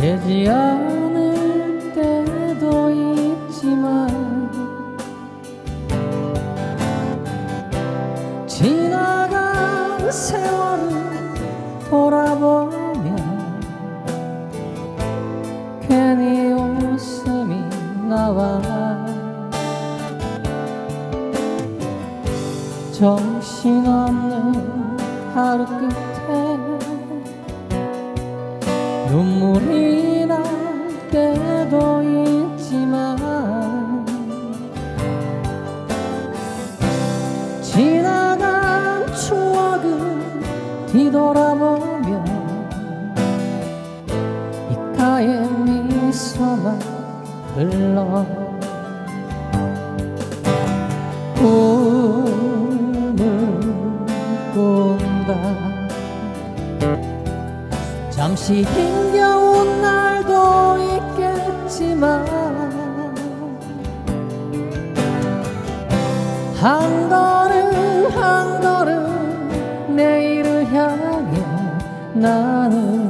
되지 않을 때도 있지만 지나간 세월을 돌아보면 괜히 웃음이 나와 정신없는 하루 끝 눈물이 날 때도 있지만 지나간 추억을 뒤돌아보며 입가에 미소만 흘러 꿈을 꾼다 잠시 힘겨운 날도 있겠지만 한 걸음 한 걸음 내일을 향해 나는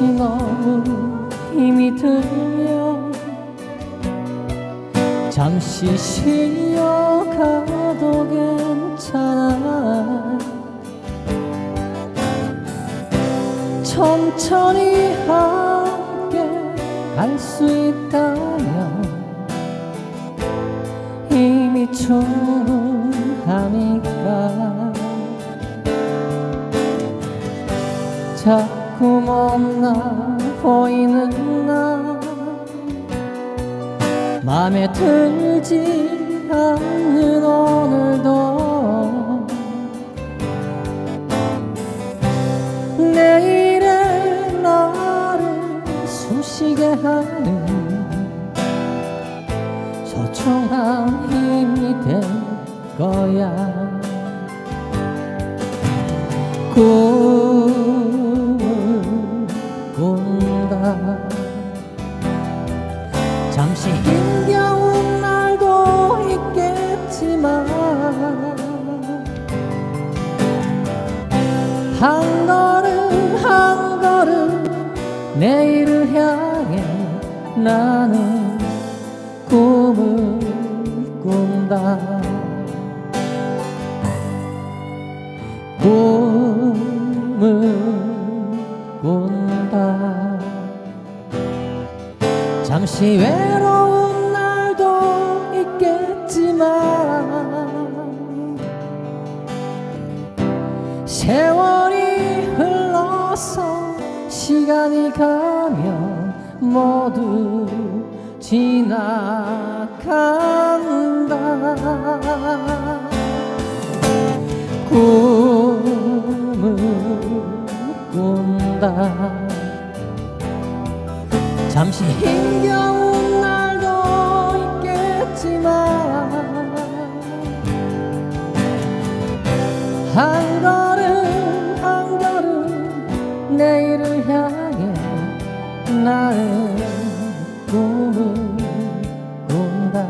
혹시 너무 힘이 들면 잠시 쉬어가도 괜찮아. 천천히 함께 갈 수 있다면 이미 충분하니까. 자 꾸 못나 보이는 나. 맘에 들지 않는 오늘도 내일의 나를 숨쉬게 하는 소중한 힘이 될 거야 잠시 힘겨운 날도 있겠지만 한 걸음 한 걸음 내일을 향해 나는 꿈을 꾼다. 꿈을 꾼다 잠시 외로운 날도 있겠지만 세월이 흘러서 시간이 가면 모두 지나간다. 꿈을 꾼다 잠시 힘겨운 날도 있겠지만 한 걸음 한 걸음 내일을 향해 나의 꿈을 꾼다.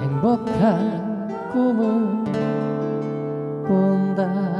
행복한 꿈을 꾼다